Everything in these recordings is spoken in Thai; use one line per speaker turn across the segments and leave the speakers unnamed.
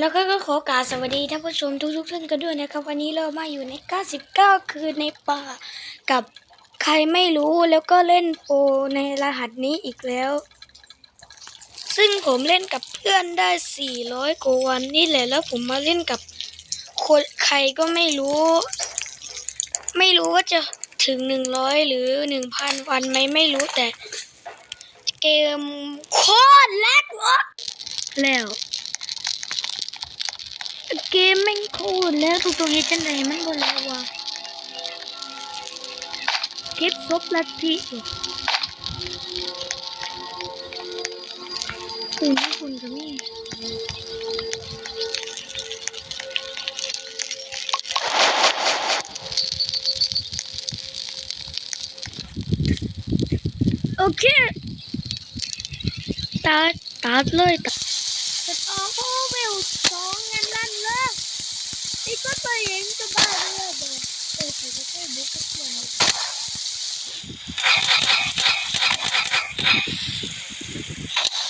แล้วก็ขอกราบสวัสดีท่านผู้ชมทุกๆท่านกันด้วยนะครับ วันนี้เรามาอยู่ใน 99 คืนในป่า กับใครไม่รู้แล้วก็เล่นโปในรหัสนี้อีกแล้ว ซึ่งผมเล่นกับเพื่อนได้ 400กว่าวันนี่แหละแล้วผมมาเล่นกับคนใครก็ไม่รู้ ไม่รู้ว่าจะถึง 100 หรือ 1,000 วันไหมไม่รู้แต่ เกมโคตรแลกวะแล้ว เกมแม่งโคตรแล้วทุกตัวเฮ็ดจังไดมันบ่แล้ววะเก็บศพลัทธิอยู่คุณคุณก็มีโอเคตัดตัดเลยตัด จะต่อโอเวลสองงานลั่นเลยอีกก็ไปเองจะบ้าเลิกเลยเออถือว่าใช่บุ๊กก็ควรเลย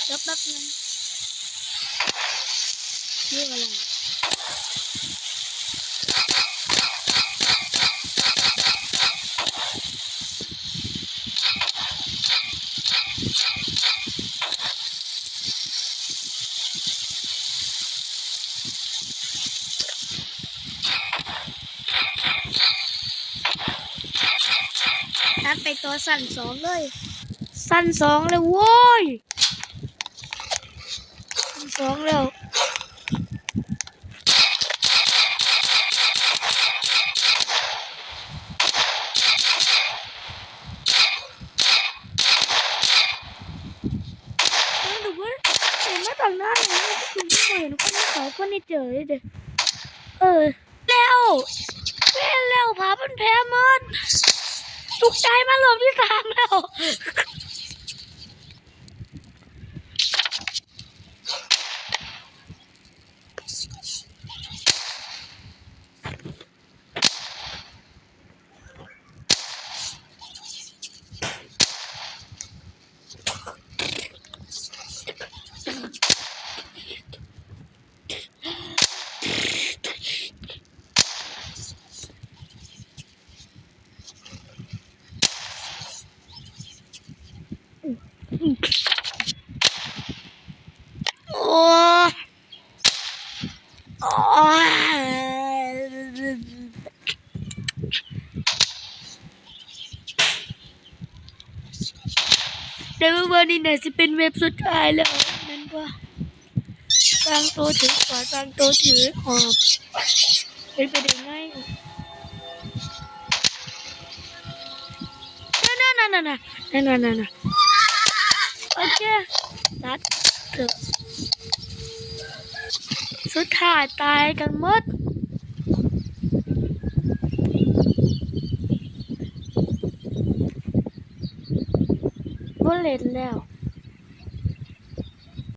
เดี๋ยวแป๊บนึงเรื่องอะไร ตัดไปตัวสั้นสองเลย สั้นสองเลยโว้ยสั้นสองแล้วเออหนูว่าเห็นมาต่างหน้าหนูหนูไม่เคยเห็นคนนี้ขอคนนี้เจอเลยเด้อเออแล้วแม่แล้วพาเป็นแพ้มันต กใจมารอบที่สามแล้ว แต่ว่าวันนี้น่าจะเป็นเว็บสุดท้ายแล้วนั่นว่าบางโตถือขวาบางโตถือหอบเป็นไปได้ง่านั่นนั่นนั่นนั่นน่นน่นโอเคตัดเถอะ สุดท้ายตายกันหมดบ่เล่นแล้ว